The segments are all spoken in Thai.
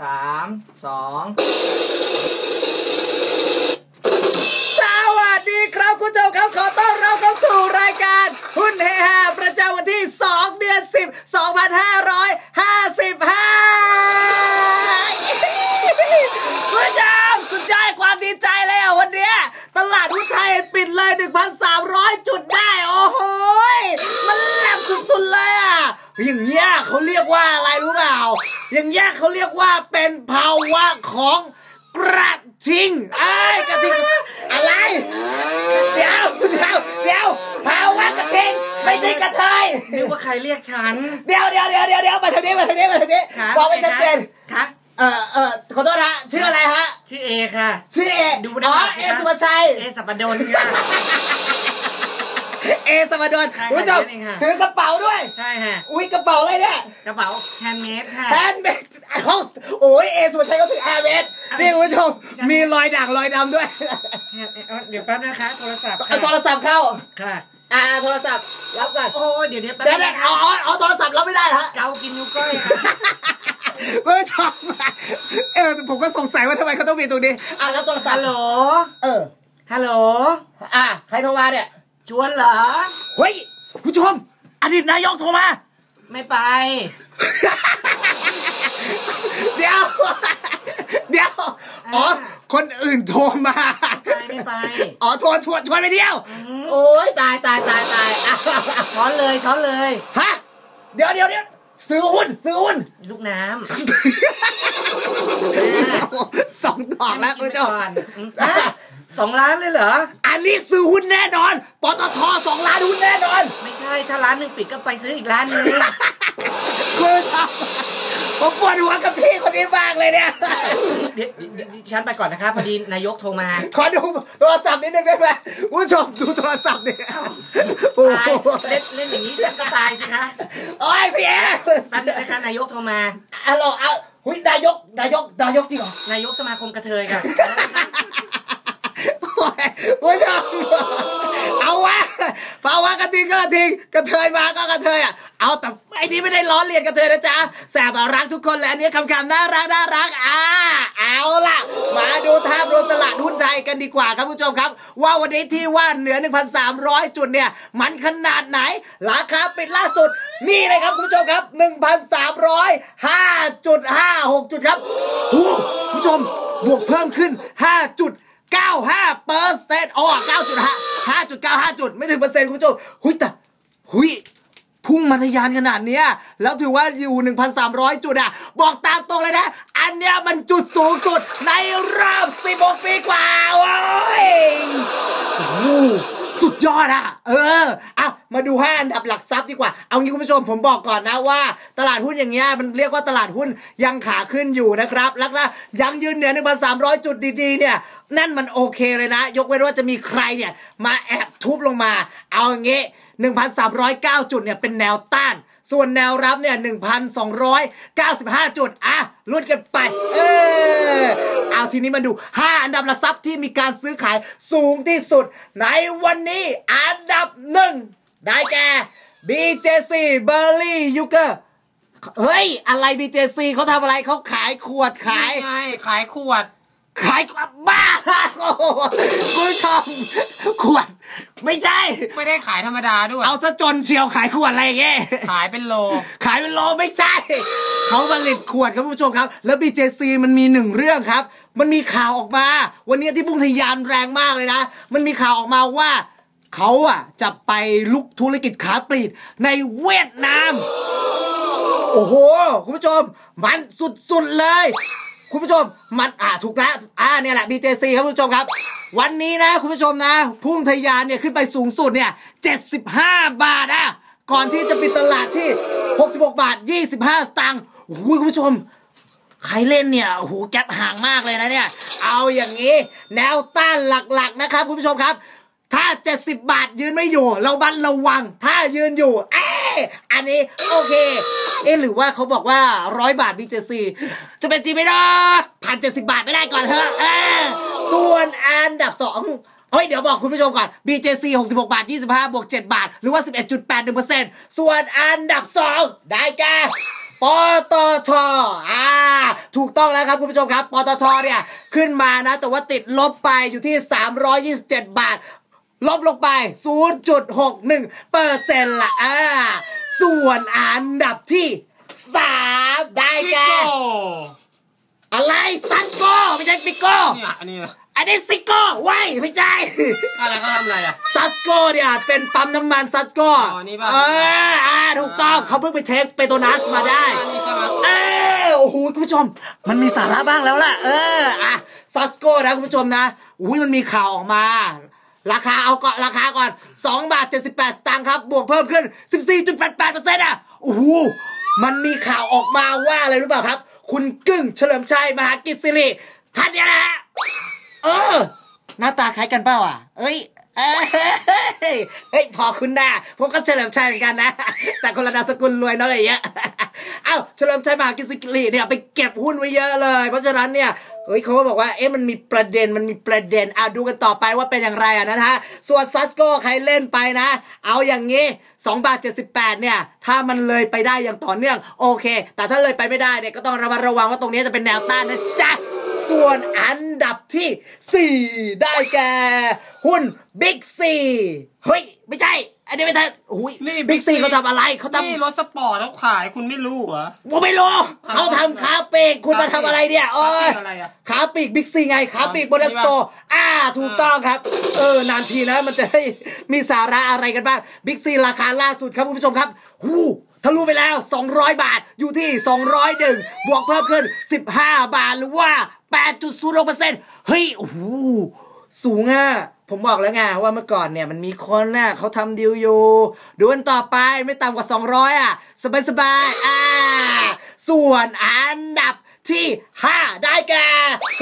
สามสองสวัสดีครับคุณผู้ชมครับขอต้อนรับเข้าสู่รายการหุ้นเฮฮาประจำวันที่ 2 เดือน 10 2500คุณผู้ชมสุดยอดความดีใจเลยอะวันเนี้ยตลาดหุ้นไทยปิดเลย 1,300 จุดได้ โอ้โหยมันแหลมสุดๆเลยอะ อย่างเงี้ยเขาเรียกว่าอะไรรู้เปล่า อย่างเงี้ยเขาเรียกว่าเป็นภาวะของกระทิงไอ้ยกระทิงอะไร เดี๋ยวเดี๋ยวเดี๋ยวภาวะกระทิงไม่ใช่กระเทยนึกว่าใครเรียกฉัน เดี๋ยวเดี๋ยวเดี๋ยวเดี๋ยวเดี๋ยวมาทางนี้มาทางนี้มาทางนี้ค่ะบอกไม่ชัดเจนค่ะเอ่อเอ่อขอโทษนะชื่ออะไรฮะ ชื่อเอค่ะ ชื่อเอ ดูอ๋อหน้าสิเอคะสุภาชัย เอสัปดนค่ะ เอสมดลใช่คุณผู้ชมใช่เองค่ะถือกระเป๋าด้วยใช่ค่ะอุ้ยกระเป๋าอะไรเนี่ยกระเป๋าแฮนด์เมดค่ะแฮนด์เมดเขาโอ้ยเอสุภาชัยก็ถือแฮนด์เมดนี่คุณผู้ชมใช่มีรอยด่างรอยดำด้วย เดี๋ยวแป๊บนะคะโทรศัพท์เอาโทรศัพท์เข้าค่ะอ่าโทรศัพท์รับก่อนโอ้ยเดี๋ยวเดี๋ยวแป๊บเดี๋ยวนึเดี๋ยวงเอาเอาเอาโทรศัพท์รับไม่ได้ฮะเกากินนิ้วก้อยค่ะเออชอบเออผมก็สงสัยว่าทำไมเขาต้องมีตรงนี้อะแล้วโทรศัพฮัลท์โหลเออฮัลโหลอะใครโทรมาเนี่ย ชวนเหรอ เฮ้ยคุณผู้ชม อดีตนายกโทรมา ไม่ไป เดี๋ยว เดี๋ยว อ๋อ คนอื่นโทรมา ไปไม่ไป อ๋อโทรชวนชวนไปเดียว โอ้ยตายตายตายตายอะช้อนเลยช้อนเลย ฮะ เดี๋ยวเดี๋ยวเดี๋ยวซื้อหุ้นซื้อหุ้น ลูกน้สองดำอกแล้วคุณผู้ชมก่อนอืมฮะ สองล้านเลยเหรอ อันนี้ซื้อหุ้นแน่นอน ปตทสองล้านหุ้นแน่นอน ไม่ใช่ถ้าร้านหนึ่งปิดก็ไปซื้ออีกร้านหนึง คุณผู้ชมผมปวดหัวกับพี่คนนี้มากเลยเนี่ย เดี๋ยวเดี๋ยวดิฉันไปก่อนนะครับพอดีนายกโทรมา ขอดูโทรศัพท์นิดนึงได้ไหมคุณผู้ชมดูโทรศัพท์ดิโอ้ตายโหเล่นเล่นอย่างนี้ฉันก็ตายสิคะโอ้ยพี่เอ๋แป๊บนึงนะคะนายกโทรมาอะโหลเอาหุยนายกนายกนายกจริงเหรอ นายกสมาคมกระเทยค่ะโอ้ยคุณ ผู้ชมเอาวะภาวะกระทิงก็กระทิงกระเทยมาก็กระเทยอะเอาแต่ไอ้นี้ไม่ได้ล้อเลียนกระเทยนะจ๊ะแสบอะรักทุกคนและอันนี้คำคำๆน่ารักน่ารักอ่าเอาล่ะ มาดูภาพรมตลาดหุ้นไทยกันดีกว่าครับผู้ชมครับ ว่าวันนี้ที่ว่าเหนือ 1,300 จุดเนี่ย มันขนาดไหน ราคาปิดล่าสุด นี่เลยครับคุณผู้ชมครับ 1,305.56 จุดครับผู้ชมบวกเพิ่มขึ้น5จุด 95เปอร์เซ็นต์อ๋อ9.5 5.95 จุด ไม่ถึงเปอร์เซ็นต์คุณผู้ชมหุยแต่หุยพุ่งมาทะยานขนาดเนี้ย แล้วถือว่าอยู่ 1,300 จุดอะ บอกตามตรงเลยนะ อันเนี้ยมันจุดสูงสุดในรอบ16ปีกว่า โอ้ยสุดยอดอะ เออเอามาดู5อันดับหลักทรัพย์ดีกว่า เอางี้คุณผู้ชมผมบอกก่อนนะว่า ตลาดหุ้นอย่างเงี้ยมันเรียกว่าตลาดหุ้นยังขาขึ้นอยู่นะครับ แล้วก็ยังยืนเหนือ1,300 จุดดีๆเนี่ย นั่นมันโอเคเลยนะ ยกเว้นว่าจะมีใครเนี่ย มาแอบทุบลงมา เอาอย่างเงี้1,309 จุดเนี่ยเป็นแนวต้าน ส่วนแนวรับเนี่ย 1,295 จุด อะลุ้นกันไป เออเอาทีนี้มาดู 5 อันดับหลักทรัพย์ที่มีการซื้อขายสูงที่สุด ในวันนี้อันดับหนึ่งได้แก่ BJC b e r l y y u g e r เฮ้ย อะไร BJC เขาทำอะไรเขาขายขวดขาย ขายขวด ขายบ้าโอ้โหคุณผู้ชมขวด ไม่ใช่ ไม่ได้ขายธรรมดาด้วย เอาซะจนเชียวขายขวดอะไรอย่างเงี้ยขายเป็นโล ขายเป็นโลไม่ใช่ เขาผลิตขวดครับคุณผู้ชมครับ แล้ว BJC มันมีหนึ่งเรื่องครับ มันมีข่าวออกมา วันนี้ที่พุ่งทะยานแรงมากเลยนะ มันมีข่าวออกมาว่าเขาอะจะไปลุกธุรกิจขาปลีกในเวียดนาม โอ้โห คุณผู้ชม มันสุดๆเลย คุณผู้ชมมันอ่าถูกแล้วอ่าเนี่ยแหละ BJC ครับคุณผู้ชมครับ วันนี้นะคุณผู้ชมนะ พุ่งทะยานเนี่ยขึ้นไปสูงสุดเนี่ย 75 บาทอะก่อนที่จะปิดตลาดที่ 66 บาท 25 สตางค์โอ้โหคุณผู้ชม ใครเล่นเนี่ยโอ้โหแก๊ปห่างมากเลยนะเนี่ย เอาอย่างนี้ แนวต้านหลักๆนะครับ คุณผู้ชมครับ ถ้า 70 บาทยืนไม่อยู่ เราบันระวัง ถ้ายืนอยู่ เอ๊อันนี้โอเค เอ๊ะหรือว่าเขาบอกว่าร้อยบาท BJC จะเป็นจริงไหมเนาะผ่าน70บาทไม่ได้ก่อนเถอะเออส่วนอันดับสองเฮ้ย เดี๋ยวบอกคุณผู้ชมก่อน BJC 66 บาท 25 บวก 7 บาท หรือว่า 11.81%ส่วนอันดับ 2 ได้แก่ปตทอ่า ถูกต้องแล้วครับคุณผู้ชมครับ ปตทเนี่ย ขึ้นมานะ แต่ว่าติดลบไปอยู่ที่ 327 บาท ลบลงไป 0.61เปอร์เซ็นต์ละอ่า ส่วนอันดับที่3ได้แก่อะไรซันโก้ไม่ใช่ฟิโก้เนี่ยอันนี้นะอันนี้ซิโก้ไว้ยไม่ใช่อะไรเขาทำอะไรอะซัสโก้เนี่ยเป็นปั๊มน้ำมันซัสโก้อ๋อนี่ป่ะเอออ่าถูกต้องเขาเพิ่งไปเทคเปโตรนัสมาได้อันนี้ใช่ไหมเออโอ้โหคุณผู้ชม มันมีสาระบ้างแล้วล่ะ เอออะซัสโก้นะคุณผู้ชมนะอุ้ยมันมีข่าวออกมา ราคาเอาก่อนราคาก่อน2บาท78 สตางค์ครับ บวกเพิ่มขึ้น 14.88%อะโอ้โหมันมีข่าวออกมาว่าอะไรรู้เปล่าครับ คุณกึ้งเฉลิมชัยมหากิจสิริท่านเนี่ยนะเออ หน้าตาคล้ายกันเปล่าอะ เอ้ยเอ้ยเฮ้ยพอคุณนะผมก็เฉลิมชัยเหมือนกันนะ แต่คนละนามสกุลรวยน้อยอย่างเงี้ยเอ้าเฉลิมชัยมหากิจสิริเนี่ยไปเก็บหุ้นไว้เยอะเลย เพราะฉะนั้นเนี่ย เฮ้ยเขาก็บอกว่าเอ๊ะมันมีประเด็นมันมีประเด็นอะดูกันต่อไปว่าเป็นอย่างไรอะนะฮะส่วนซัสโก้ใครเล่นไปนะ เอาอย่างงี้2บาท78 เนี่ย ถ้ามันเลยไปได้อย่างต่อเนื่อง โอเค แต่ถ้าเลยไปไม่ได้เนี่ยก็ต้องระมัดระวังว่าตรงนี้จะเป็นแนวต้านนะจ๊ะส่วนอันดับที่ 4 ได้แก่ หุ้นบิ๊กซีเฮ้ย ไม่ใช่ อันนี้ไม่ใช่หุยนี่บิ๊กซีเขาทำอะไรเขาทำ นี่รถสปอร์ตแล้วขายคุณไม่รู้เหรอ ผมไม่รู้เขาทำคาปีกคุณมาทำอะไรเนี่ยโอ้ยคาปีกอะไรอะขาปีกบิ๊กซีไงขาปีกอ๋บอนสโตร์อ่าถูกต้องครับ เออนานทีนะมันจะได้มีสาระอะไรกันบ้างบิ๊กซีราคาล่าสุดครับคุณผู้ชมครับหูทะลุไปแล้ว 200 บาทอยู่ที่ 201 บวกเพิ่มขึ้น 15 บาทหรือว่า 8.06%เฮ้ยโอ้โห สูงอะผมบอกแล้วไงว่าเมื่อก่อนเนี่ยมันมีคนน่ะเขาทำดิวอยู่ดูกันต่อไปไม่ต่ำกว่า 200 อะ สบายๆอ่าส่วนอันดับที่ 5 ได้แก่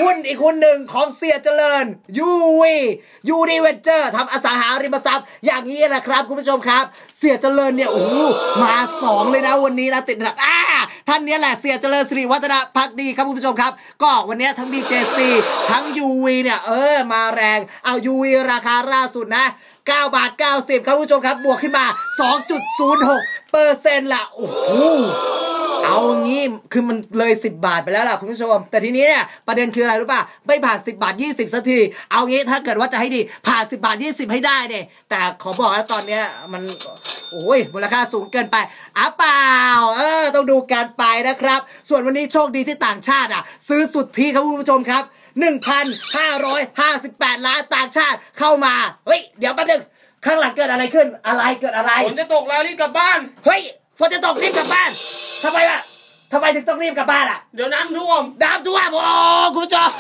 หุ้นอีกหุ้นหนึ่งของเสียเจริญยูวียูดีเวนเจอร์ทำอสังหาริมทรัพย์อย่างนี้นะครับคุณผู้ชมครับ เสียเจริญเนี่ยโอ้โหมาสองเลยนะวันนี้นะติดอันดับอ่าท่านนี้แหละเสียเจริญสิริวัฒนพักดีครับคุณผู้ชมครับ ก็วันนี้ทั้ง BJC ทั้ง UV เนี่ยเออมาแรงเอา UV ราคาล่าสุดนะ9บาท90 ครับคุณผู้ชมครับ บวกขึ้นมา 2.06เปอร์เซ็นต์ละโอ้โห เอางี้คือมันเลย10 บาทไปแล้วล่ะคุณผู้ชม แต่ทีนี้เนี่ยประเด็นคืออะไรรู้ป่ะไม่ผ่าน 10 บาท 20สักทีเอางี้ถ้าเกิดว่าจะให้ดีผ่าน 10 บาท 20 ให้ได้เนี่ยแต่ขอบอกนะตอนเนี้ยมันโอ้ยมูลค่าสูงเกินไปอะเปล่าเออต้องดูการไปนะครับ ส่วนวันนี้โชคดีที่ต่างชาติอะ ซื้อสุดที่ครับคุณผู้ชมครับ 1,558 ล้านต่างชาติเข้ามาเฮ้ยเดี๋ยวแป๊บนึงข้างหลังเกิดอะไรขึ้นอะไรเกิดอะไรฝนจะตกแล้วรีบกลับบ้านเฮ้ยฝนจะตกรีบกลับบ้าน ทำไมล่ะทำไมถึงต้องรีบกลับบ้านอะ เดี๋ยวน้ำท่วม น้ำท่วมโอ้คุณผู้ชม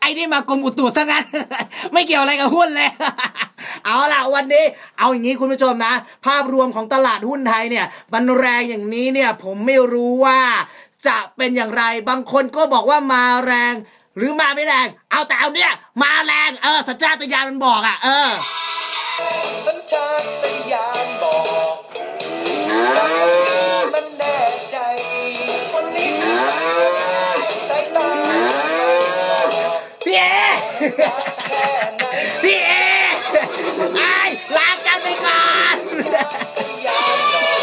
ไอ้นี่มากรมอุตุซะงั้น ไม่เกี่ยวอะไรกับหุ้นเลย เอาล่ะวันนี้ เอาอย่างนี้คุณผู้ชมนะ ภาพรวมของตลาดหุ้นไทยเนี่ยมันแรงอย่างนี้เนี่ยผมไม่รู้ว่าจะเป็นอย่างไร บางคนก็บอกว่ามาแรง หรือมาไม่แรง เอาแต่เอาเนี่ยมาแรง เออสัญชาตญาณมันบอกอะ เออสัญชาตญาณ Yeah.